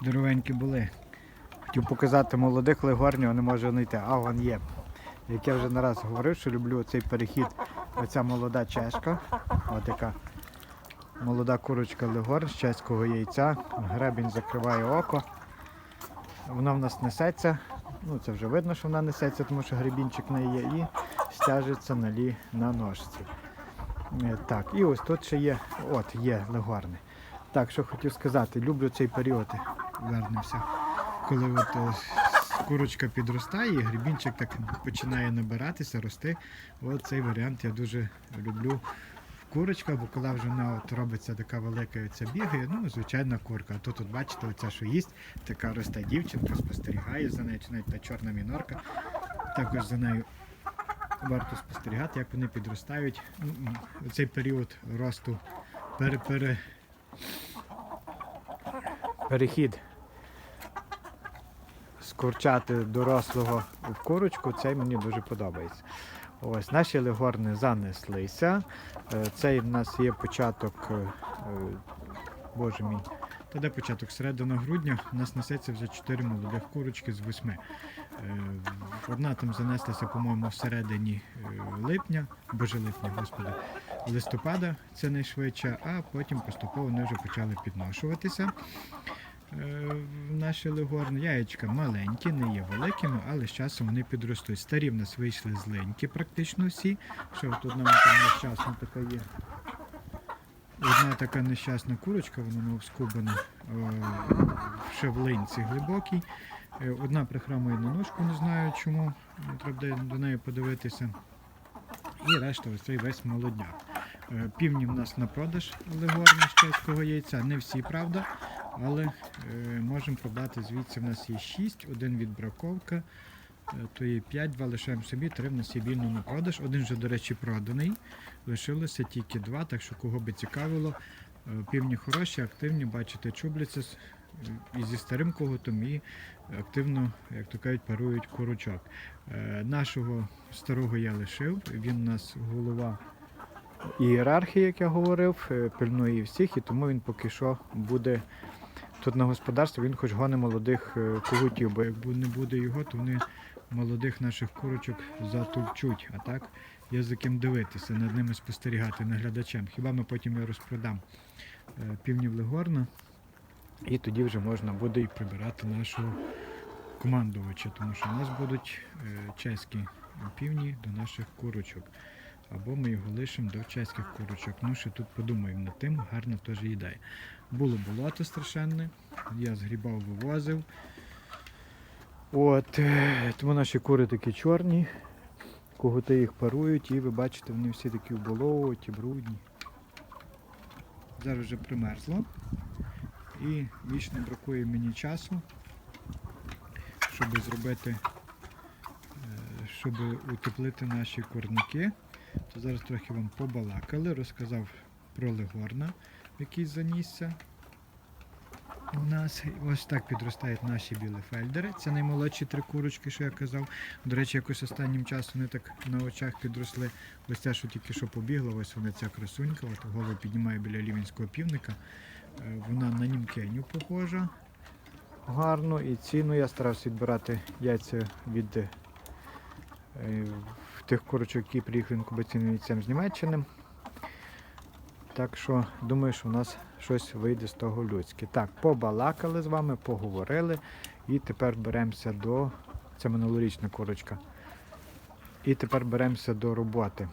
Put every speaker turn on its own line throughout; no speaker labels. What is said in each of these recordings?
здоровенькі були. Хотів показати молодих легорнів, не можу знайти. А вон є. Як я вже не раз говорив, що люблю цей перехід. Оця молода чешка. От яка молода курочка легор з чеського яйця. Гребінь закриває око. Вона в нас несеться. Ну, це вже видно, що вона несеться, тому що гребінчик в неї є і стяжеться на лі на ножці. Е, Так, і ось тут ще є, от є легорни. Так, що хотів сказати, люблю цей період, вернемося, коли от е, курочка підростає, і гребінчик так починає набиратися, рости. От цей варіант я дуже люблю в курочках, бо коли вже вона от робиться така велика, ця бігає, ну, звичайна курка. А тут, от бачите, оця, що їсть, така росте дівчинка, спостерігає за нею, чи навіть та чорна мінорка. Також за нею варто спостерігати, як вони підростають. Цей період росту пере, пере, перехід з курчати дорослого в курочку, цей мені дуже подобається. Ось наші легорни занеслися. Е, Цей в нас є початок, е, е, боже мій, та де початок? Середина грудня у нас несеться вже 4 молодих курочки з 8. Одна там занеслася, по-моєму, всередині е, липня, боже липня, господи, листопада це найшвидше, а потім поступово вони вже почали підношуватися. Е, Наші легорни, яєчка маленькі, не є великими, але з часом вони підростуть. Старі в нас вийшли зленькі практично всі. Ще от одна там нещасна така є. Одна така нещасна курочка, вона обскубана, е, ще в линці глибокій. Е, Одна прихрамує на ножку, не знаю чому. Треба до неї подивитися. І решта ось цей весь молодняк. Е, Півні в нас на продаж легорні з чеського яйця. Не всі, правда, але е, можемо продати звідси. В нас є 6, один від браковка, е, то є 5, два лишаємо собі, три в нас є вільно на продаж. Один вже, до речі, проданий. Лишилося тільки два, так що кого би цікавило. Е, Півні хороші, активні, бачите, чубляться і зі старим коготом, і активно, як то кажуть, парують курочок. Е, Нашого старого я лишив, він у нас голова ієрархії, як я говорив, е, пильнує всіх, і тому він поки що буде тут на господарстві, він хоч гоне молодих когутів, бо якби не буде його, то вони молодих наших курочок затовчуть. А так є за ким дивитися, над ними спостерігати наглядачем. Хіба ми потім я розпродам е, півнів Легорна, і тоді вже можна буде і прибирати нашого командувача, тому що у нас будуть е, чеські півні до наших курочок. Або ми його лишимо до чеських курочок. Ну, ще тут подумаємо над тим, гарно теж їдає. Було болото страшенне, я згрібав, вивозив. От, е, тому наші кури такі чорні, коготи їх парують, і ви бачите, вони всі такі вболовуваті, брудні. Зараз вже примерзло. І вічно бракує мені часу, щоб зробити, е, щоб утеплити наші курники. То зараз трохи вам побалакали, розказав про легорна, який занісся. У нас ось так підростають наші білефельдери. Це наймолодші три курочки, що я казав. До речі, якось останнім часом вони так на очах підросли. Ось ця, що тільки що побігла, ось вона ця красунька, от голову піднімає біля лівінського півника. Е, Вона на німкеню похожа. Гарно і ціну я старався відбирати яйця від е, тих курочок, які приїхали інкубаційним яйцем з Німеччини. Так що думаю, що у нас щось вийде з того людське. Так, побалакали з вами, поговорили. І тепер беремося до. Це минулорічна курочка. І тепер беремося до роботи.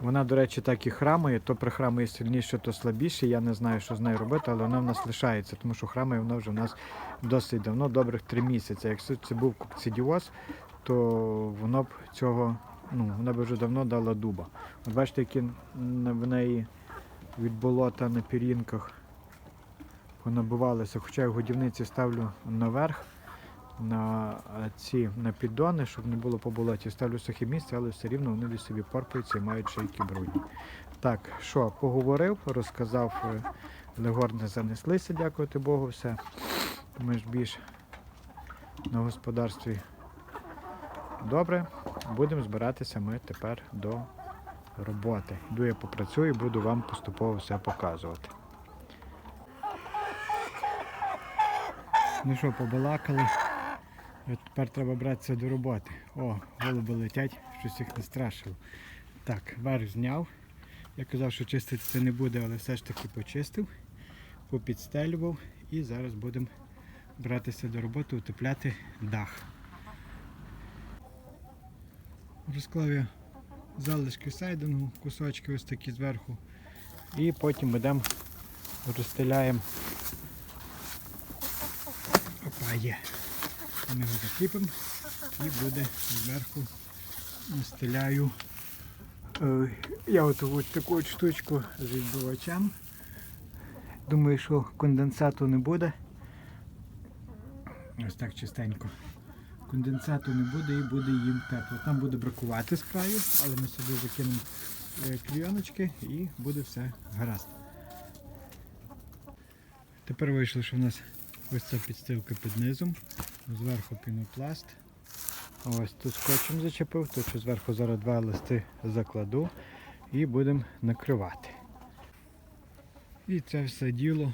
Вона, до речі, так і храмає, то прихрамує сильніше, то слабіше. Я не знаю, що з нею робити, але вона в нас лишається, тому що храмає вона вже в нас досить давно, добрих три місяці. Якщо це був кокцидіоз, то воно б цього, ну, вона б вже давно дала дуба. От бачите, які в неї від болота на пірінках понабивалися. Хоча я годівниці ставлю наверх на е, ці на піддони, щоб не було по болоті. Ставлю сухе місце, але все рівно вони собі порпаються і мають шийки брудні. Так, що, поговорив, розказав, е, легорни занеслися, дякувати Богу, все. Ми ж більш на господарстві добре. Будемо збиратися ми тепер до роботи. Йду я попрацюю і буду вам поступово все показувати. Ну що, побалакали. От тепер треба братися до роботи. О, голуби летять, щось їх не страшило. Так, верх зняв. Я казав, що чистити це не буде, але все ж таки почистив, попідстелював і зараз будемо братися до роботи, утепляти дах. Розклав залишки сайдингу, кусочки ось такі зверху. І потім будемо розстеляємо. Опа, є. Ми його закріпимо і буде зверху настеляю. Е, Я от ось таку от штучку з відбивачем. Думаю, що конденсату не буде. Ось так чистенько. Конденсату не буде і буде їм тепло. Там буде бракувати з краю, але ми сюди закинемо е, і буде все гаразд. Тепер вийшло, що в нас ось ця підстилка під низом, зверху пінопласт. Ось тут скотчем зачепив, тут що зверху зараз два листи закладу і будемо накривати. І це все діло,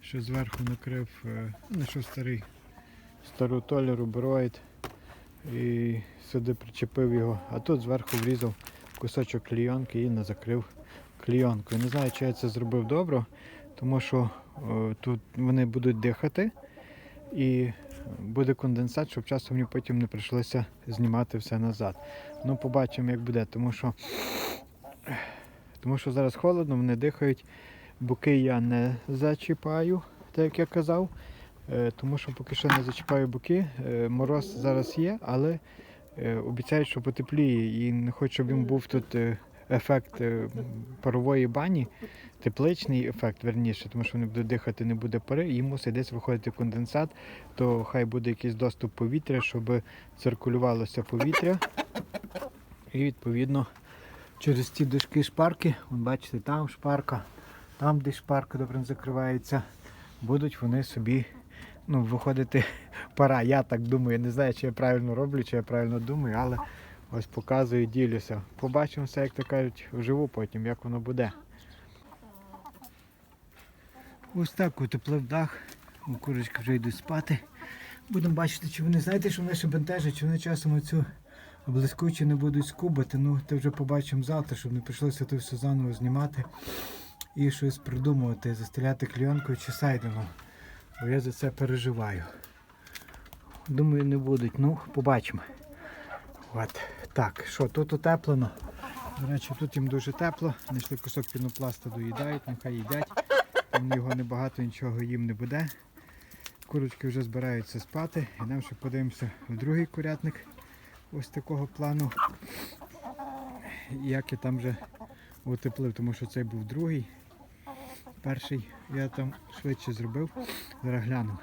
що зверху накрив, е, ну старий, стару толеру броїд і сюди причепив його, а тут зверху врізав кусочок клійонки і не закрив клійонкою. Не знаю, чи я це зробив добре, тому що е, тут вони будуть дихати і буде конденсат, щоб часом мені потім не прийшлося знімати все назад. Ну, побачимо, як буде, тому що, тому що зараз холодно, вони дихають. Боки я не зачіпаю, так як я казав. Е, Тому що поки що не зачіпаю боки. Е, Мороз зараз є, але е, обіцяють, що потепліє. І не хочу, щоб він був тут ефект парової бані, тепличний ефект, верніше, тому що вони будуть дихати, не буде пари, і мусить десь виходити конденсат, то хай буде якийсь доступ повітря, щоб циркулювалося повітря. І відповідно через ці дошки шпарки, вон бачите, там шпарка, там де шпарка добре закривається, будуть вони собі ну, виходити пора. Я так думаю, не знаю, чи я правильно роблю, чи я правильно думаю, але ось показую, ділюся. Побачимо все, як то кажуть, вживу потім, як воно буде. Ось так утеплив дах. Курочки вже йдуть спати. Будемо бачити, чи вони знаєте, що вони ще бентежать, чи вони часом оцю блискучу не будуть скубати. Ну, то вже побачимо завтра, щоб не прийшлося то все заново знімати і щось придумувати, застеляти кліонкою чи сайдингом. Бо я за це переживаю. Думаю, не будуть. Ну, побачимо. От. Так, що, тут утеплено. До речі, тут їм дуже тепло. Знайшли кусок пінопласта доїдають, нехай їдять. Там його небагато, нічого їм не буде. Курочки вже збираються спати. Йдемо ще подивимося в другий курятник ось такого плану. Як я там вже утеплив, тому що цей був другий. Перший я там швидше зробив. Зараз гляну.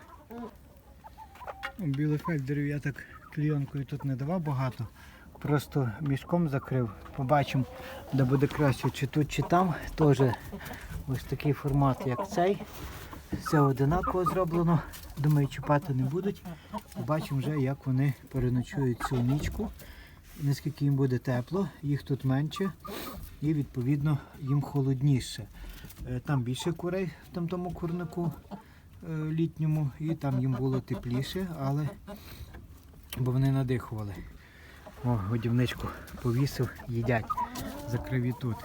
Білофельдерів я так клійонкою тут не давав багато. Просто мішком закрив. Побачимо, де буде краще, чи тут, чи там. Теж ось такий формат, як цей. Все одинаково зроблено. Думаю, чіпати не будуть. Побачимо вже, як вони переночують цю нічку. Наскільки їм буде тепло, їх тут менше і відповідно їм холодніше. Е, Там більше курей в тому курнику е, літньому, і там їм було тепліше, але бо вони надихували. О, годівничку повісив, їдять, закрив і тут.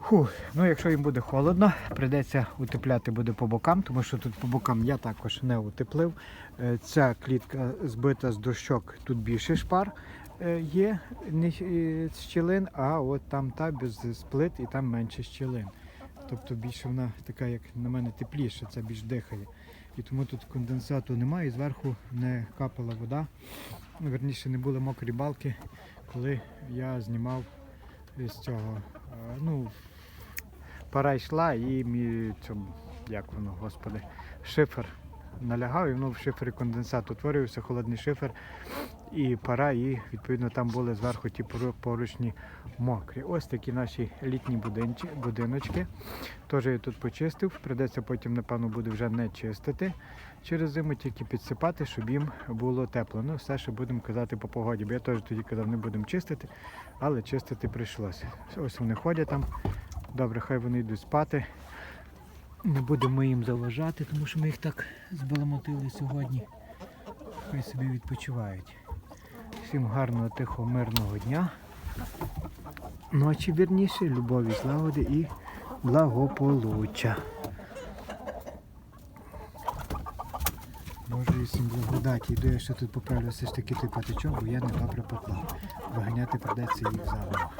Фу, ну якщо їм буде холодно, прийдеться утепляти буде по бокам, тому що тут по бокам я також не утеплив. Е, Ця клітка збита з дощок, тут більше шпар є не е, щілин, а от там та без сплит і там менше щілин. Тобто більше вона така, як на мене, тепліша, це більш дихає. І тому тут конденсату немає, і зверху не капала вода. Ну, верніше не були мокрі балки, коли я знімав з цього. е, Ну, пора йшла і мій цьому, як воно, господи, шифер налягав, і воно в шифері конденсат утворювався, холодний шифер, і пора, і відповідно там були зверху ті поручні мокрі. Ось такі наші літні будиночки. Теж я тут почистив, придеться потім, напевно, буде вже не чистити через зиму, тільки підсипати, щоб їм було тепло. Ну, все, що будемо казати по погоді. Бо я теж тоді казав, не будемо чистити, але чистити прийшлося. Ось вони ходять там. Добре, хай вони йдуть спати. Не будемо їм заважати, тому що ми їх так збаламутили сьогодні. Хай собі відпочивають. Всім гарного, тихо, мирного дня. Ночі вірніше, любові, злагоди і благополуччя. Боже всім благодаті. Йду я ще тут поправлю все ж таки той патичок, бо я не добре поклав. Виганяти придеться їх заново.